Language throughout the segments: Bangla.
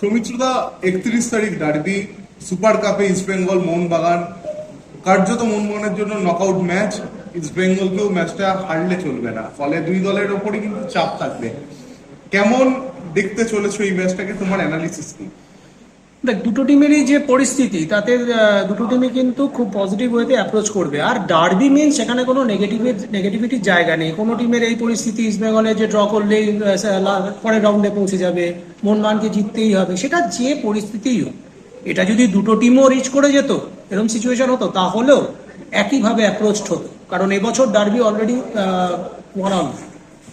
সৌমিত্রদা, একত্রিশ তারিখ ডার্বি, সুপার কাপে ইস্ট বেঙ্গল মোহনবাগান। কার্যত মোহনবাগানের জন্য নকআউট ম্যাচ ইস্ট বেঙ্গলকেও ম্যাচটা হারলে চলবে না। ফলে দুই দলের ওপরই কিন্তু চাপ থাকবে। কেমন দেখতে চলেছো এই ম্যাচটাকে তোমার অ্যানালিসিস কি? দেখ, দুটো টিমেরই যে পরিস্থিতি, তাতে দুটো টিমই কিন্তু খুব পজিটিভ ওয়েতে অ্যাপ্রোচ করবে। আর ডার্বি মিন সেখানে কোনো নেগেটিভ নেগেটিভিটির জায়গা নেই। কোনো টিমের এই পরিস্থিতি ইস্ট বেঙ্গলে যে ড্র করলেই পরের রাউন্ডে পৌঁছে যাবে মোহনবাগানকে জিততেই হবে, সেটা যে পরিস্থিতিই হোক। এটা যদি দুটো টিমও রিচ করে যেত, এরকম সিচুয়েশন হতো, তাহলেও একইভাবে অ্যাপ্রোচ হতো। কারণ এবছর ডার্বি অলরেডি ওয়ান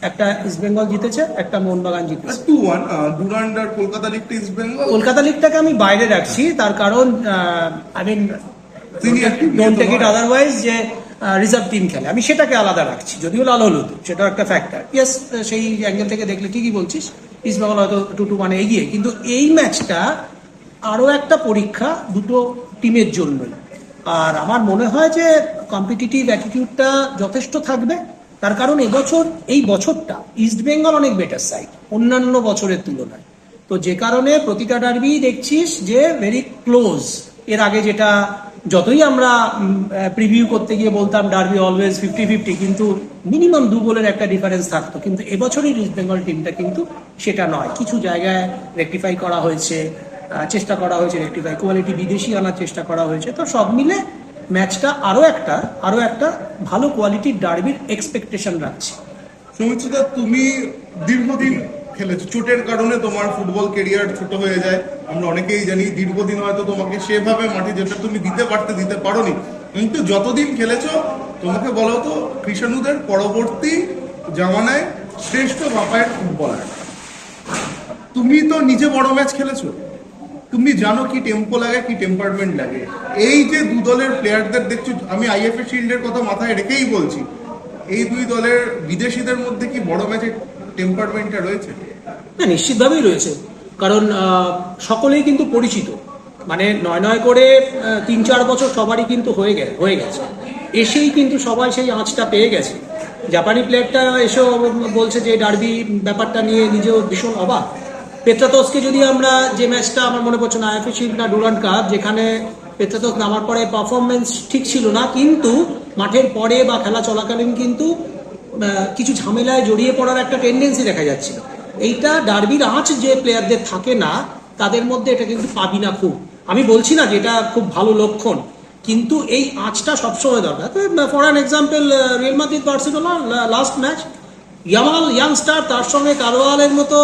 একটা ইস্ট বেঙ্গল জিতেছে একটা মোহনবাগান জিতেছে। টু ওয়ান ডুরান্ড আর কলকাতা লিগটা ইস্ট বেঙ্গল কলকাতা লিগটাকে আমি বাইরে রাখছি তার কারণ I mean don't take it otherwise যে রিজার্ভ টিম খেলে। আমি সেটাকে আলাদা রাখছি যদিও লাল হলুদ সেটাও একটা ফ্যাক্টর ইয়েস সেই অ্যাঙ্গেল থেকে দেখলে ঠিকই বলছিস ইস্ট বেঙ্গল হয়তো টু টু মানে এগিয়ে কিন্তু এই ম্যাচটা আরও একটা পরীক্ষা দুটো টিমের জন্যই। আর আমার মনে হয় যে কম্পিটিটিভ অ্যাটিটিউডটা যথেষ্ট থাকবে। তার কারণ এবছর, এই বছরটা ইস্ট বেঙ্গল অনেক বেটার সাইড অন্যান্য বছরের তুলনায়। তো যে কারণে প্রতিটা ডার্বি দেখছিস যে ভেরি ক্লোজ এর আগে যেটা, যতই আমরা প্রিভিউ করতে গিয়ে বলতাম ডার্বি অলওয়েজ ফিফটি ফিফটি কিন্তু মিনিমাম দু গোলের একটা ডিফারেন্স থাকতো। কিন্তু এবছরই ইস্ট বেঙ্গল টিমটা কিন্তু সেটা নয়। কিছু জায়গায় রেকটিফাই করা হয়েছে চেষ্টা করা হয়েছে রেকটিফাই কোয়ালিটি বিদেশি আনার চেষ্টা করা হয়েছে। তো সব মিলে ম্যাচটা আরও একটা আরও একটা ভালো কোয়ালিটির ডার্বির এক্সপেকটেশন রাখছি। সৌমিত্রদা তুমি দীর্ঘদিন খেলেছো। চোটের কারণে তোমার ফুটবল কেরিয়ার ছোট হয়ে যায়। আমরা অনেকেই জানি দীর্ঘদিন হয়তো তোমাকে সেভাবে মাঠে যেটা তুমি দিতে পারতে, দিতে পারোনি। কিন্তু যতদিন খেলেছো, তোমাকে বলো তো কৃষাণুদের পরবর্তী জামানায় শ্রেষ্ঠ বাপায়ের ফুটবলার তুমি তো নিজে বড় ম্যাচ খেলেছো। তুমি জানো কি টেম্পো লাগে, কি টেম্পারমেন্ট লাগে। এই যে দু দলের প্লেয়ারদের দেখছ, আমি আইএফএ শিল্ডের কথা মাথায় রেখেই বলছি। এই দুই দলের বিদেশিদের মধ্যে কি বড় ম্যাচের টেম্পারমেন্টটা রয়েছে? না, নিশ্চিতভাবেই রয়েছে। কারণ সকলেই কিন্তু পরিচিত। মানে নয় নয় করে তিন চার বছর সবারই কিন্তু হয়ে গেছে হয়ে গেছে। এসেই কিন্তু সবাই সেই আঁচটা পেয়ে গেছে। জাপানি প্লেয়ারটা এসেও বলছে যে, ডার্বি ব্যাপারটা নিয়ে নিজেও ভীষণ অবাক। পেত্রাতসকে যদি আমরা যে ম্যাচটা আমার মনে পড়ছে না আইএফএ না ডুরান্ড কাপ, যেখানে পেত্রাতস নামার পরে পারফরমেন্স ঠিক ছিল না, কিন্তু মাঠের পরে বা খেলা চলাকালীন কিন্তু কিছু ঝামেলায় জড়িয়ে পড়ার একটা টেন্ডেন্সি দেখা যাচ্ছিল। এইটা ডার্বির আঁচ যে প্লেয়ারদের থাকে না, তাদের মধ্যে এটা কিন্তু পাবি না খুব। আমি বলছি না যে এটা খুব ভালো লক্ষণ, কিন্তু এই আঁচটা সবসময় দরকার। For an example Real Madrid Barcelona last match Yamal youngster তার সঙ্গে কারোয়ালের মতো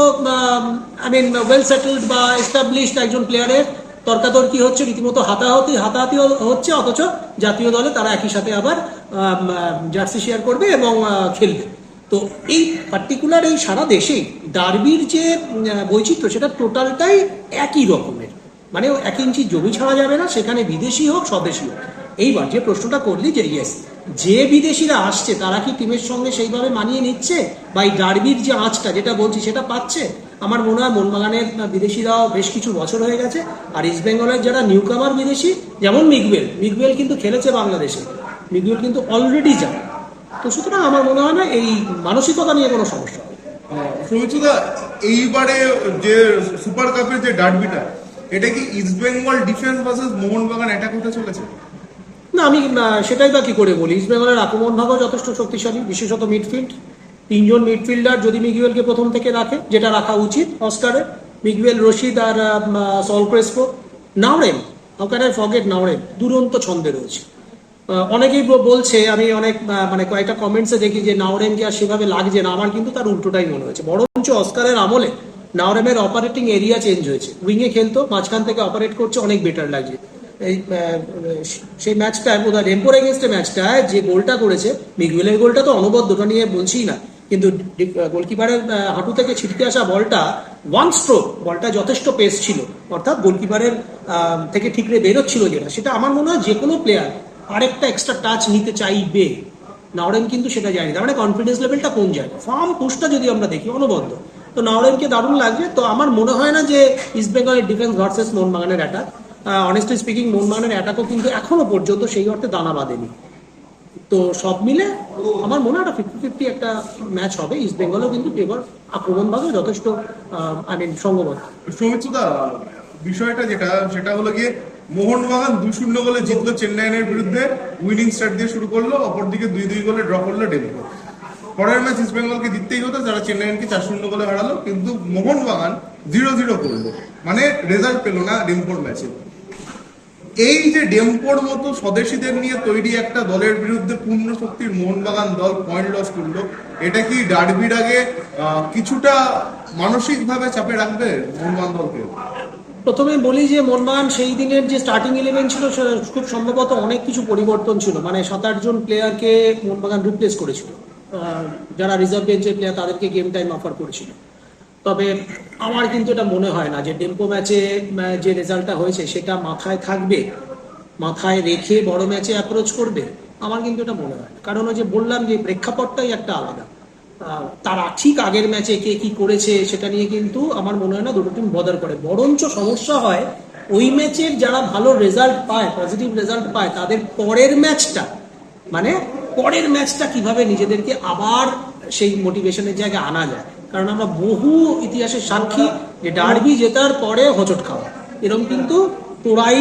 আই মিন ওয়েল সেটেলড বা এস্টাবলিশড একজন প্লেয়ারের তর্কাতর্কি হচ্ছে? রীতিমতো হাতাহাতি হাতাহাতি হচ্ছে, অথচ জাতীয় দলে তারা একই সাথে আবার জার্সি শেয়ার করবে এবং খেলবে। তো এই পার্টিকুলার এই সারা দেশে ডার্বির যে বৈচিত্র্য, সেটা টোটালটাই একই রকমের। মানে এক ইঞ্চি জমি ছাড়া যাবে না, সেখানে বিদেশি হোক, স্বদেশি হোক। এইবার যে প্রশ্নটা করলি যে ইয়েস যে বিদেশিরা আসছে, তারা কি টিমের সঙ্গে সেইভাবে মানিয়ে নিচ্ছে? বা এই ডার্বির যে আঁচটা, যেটা বলছি, সেটা পাচ্ছে? আমার মনে হয় মোহনবাগানের বিদেশিরাও বেশ কিছু বছর হয়ে গেছে, আর ইস্ট বেঙ্গলের যারা নিউকামার বিদেশি, যেমন মিগবেল মিগবেল কিন্তু খেলেছে বাংলাদেশে। মিগবেল কিন্তু অলরেডি জানে তো সুতরাং আমার মনে হয় না এই মানসিকতা নিয়ে কোনো সমস্যা হবে। সৌমিত্রদা এইবারে যে সুপার কাপের যে ডার্বিটা, এটা কি East Bengal defence versus Mohun Bagan attack হতে চলেছে? না, আমি সেটাই বা কি করে বলি? ইস্ট বেঙ্গলের আক্রমণ ভাগও যথেষ্ট শক্তিশালী, বিশেষত মিডফিল্ড তিনজন মিডফিল্ডার যদি মিগুয়েলকে প্রথম থেকে রাখে, যেটা রাখা উচিত অস্কারে Miguel Rashid R Saul Crespo. Can I forget Naorem? দুরন্ত ছন্দে রয়েছে। অনেকেই বলছে, আমি অনেক মানে কয়েকটা কমেন্টসে দেখি যে নাওরেমকে আর সেভাবে লাগছে না, আমার কিন্তু তার উল্টোটাই মনে হয়েছে। বরঞ্চ অস্কারের আমলে নাওরেমের অপারেটিং এরিয়া চেঞ্জ হয়েছে। উইংয়ে খেলতো, মাঝখান থেকে অপারেট করছে, অনেক বেটার লাগছে। সেই ম্যাচটায় বোধ হয় রেম্পোর এগেনস্টের ম্যাচটায় যে গোলটা করেছে মিগুয়েলের গোলটা তো অনবদ্য, ওটা নিয়ে বলছি না। কিন্তু গোলকিপারের হাঁটু থেকে ছিটকে আসা বলটা ওয়ান স্ট্রোক বলটা যথেষ্ট পেস ছিল। অর্থাৎ গোলকিপারের থেকে ঠিকরে বেরোচ্ছিল যেটা। সেটা আমার মনে হয় যে কোনো প্লেয়ার আরেকটা এক্সট্রা টাচ নিতে চাইবে। নাওরেন কিন্তু সেটা যায়নি তার মানে কনফিডেন্স লেভেলটা কোন জায়গায় ফার্ম পুশটা যদি আমরা দেখি, অনবদ্য। তো নাওরেনকে দারুণ লাগবে তো আমার মনে হয় না যে ইস্ট বেঙ্গলের ডিফেন্স ভার্সেস মোহনবাগানের অ্যাটাক অনেস্টলি স্পিকিং মোহনবাগানের অ্যাটাকও কিন্তু এখনও পর্যন্ত সেই অর্থে দানা বাঁধেনি। তো সব মিলে আমার মনে হয় ফিফটি ফিফটি একটা ম্যাচ হবে। ইস্ট বেঙ্গলও কিন্তু এবার আক্রমণ ভাবে যথেষ্ট আই মিন সঙ্গবদ্ধ। বিষয়টা যেটা, সেটা হলো গিয়ে মোহনবাগান দুই শূন্য গোলে জিতলো চেন্নাইয়ের বিরুদ্ধে। উইনিং স্টার্ট দিয়ে শুরু করল, অপরদিকে দুই দুই গোলে ড্র করল ডেমকো পরের ম্যাচ ইস্ট বেঙ্গলকে জিততেই হতো, যারা চেন্নাইকে চার শূন্য গোলে হারালো। কিন্তু মোহনবাগান জিরো জিরো করল। মানে রেজাল্ট পেল না ডেমকোর ম্যাচে এই যে ডেম্পোর মতো স্বদেশীদের নিয়ে তৈরি একটা দলের বিরুদ্ধে পূর্ণ শক্তির মোহনবাগান দল পয়েন্ট লস করল, এটা কি ডার্বির আগে কিছুটা মানসিকভাবে চাপে রাখবে মোহনবাগান দলকে? প্রথমে বলি যে মোহনবাগান সেই দিনের যে স্টার্টিং ইলেভেন ছিল খুব সম্ভবত অনেক কিছু পরিবর্তন ছিল। মানে সাত আট জন প্লেয়ারকে মোহনবাগান রিপ্লেস করেছিল। যারা রিজার্ভ বেঞ্চের প্লেয়ার তাদেরকে গেম টাইম অফার করেছিল। তবে আমার কিন্তু এটা মনে হয় না যে টেম্পো ম্যাচে যে রেজাল্টটা হয়েছে সেটা মাথায় থাকবে, মাথায় রেখে বড় ম্যাচে অ্যাপ্রোচ করবে, আমার কিন্তু এটা মনে হয় কারণ ওই যে বললাম যে প্রেক্ষাপটটাই একটা আলাদা। তারা ঠিক আগের ম্যাচে কে কি করেছে সেটা নিয়ে কিন্তু আমার মনে হয় না দুটো টিম বদার করে। বরঞ্চ সমস্যা হয় ওই ম্যাচের যারা ভালো রেজাল্ট পায় পজিটিভ রেজাল্ট পায়, তাদের পরের ম্যাচটা মানে পরের ম্যাচটা কীভাবে নিজেদেরকে আবার সেই মোটিভেশনের জায়গায় আনা যায়। কারণ আমরা বহু ইতিহাসের সাক্ষী যে ডার্বি জেতার পরে হোঁচট খাওয়া। এরকম কিন্তু তোরাই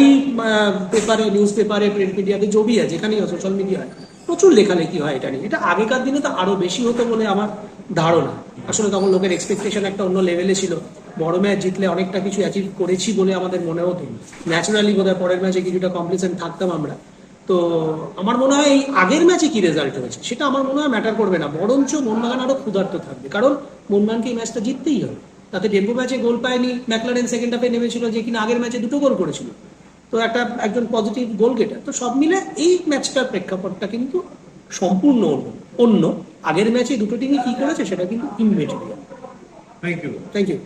পেপারে, নিউজ পেপারে, প্রিন্ট মিডিয়াতে জবি আছে, যেখানেই সোশ্যাল মিডিয়ায় প্রচুর লেখালেখি হয় এটা নিয়ে। এটা আগেকার দিনে তো আরও বেশি হতো বলে আমার ধারণা। আসলে তখন লোকের এক্সপেকটেশন একটা অন্য লেভেলে ছিল। বড় ম্যাচ জিতলে অনেকটা কিছু অ্যাচিভ করেছি বলে আমাদের মনে হতো। ন্যাচারালি বোধ হয় পরের ম্যাচে কিছুটা কমপ্লিসেন্ট থাকতাম আমরা। তো আমার মনে হয় এই আগের ম্যাচে কি রেজাল্ট হয়েছে, সেটা আমার মনে হয় ম্যাটার করবে না। বরঞ্চ মোহনবাগান আরও ক্ষুধার্ত থাকবে। কারণ মোহনবাগানকে এই ম্যাচটা জিততেই হবে। তাতে ডেম্বু ম্যাচে গোল পায়নি ম্যাকলারেন সেকেন্ড হাফে নেমেছিল যে কিনা আগের ম্যাচে দুটো গোল করেছিল। তো একটা একজন পজিটিভ গোল গেটার তো সব মিলে এই ম্যাচটার প্রেক্ষাপটটা কিন্তু সম্পূর্ণ অন্য। অন্য আগের ম্যাচে দুটো টিমই কি করেছে সেটা কিন্তু immaterial thank you thank you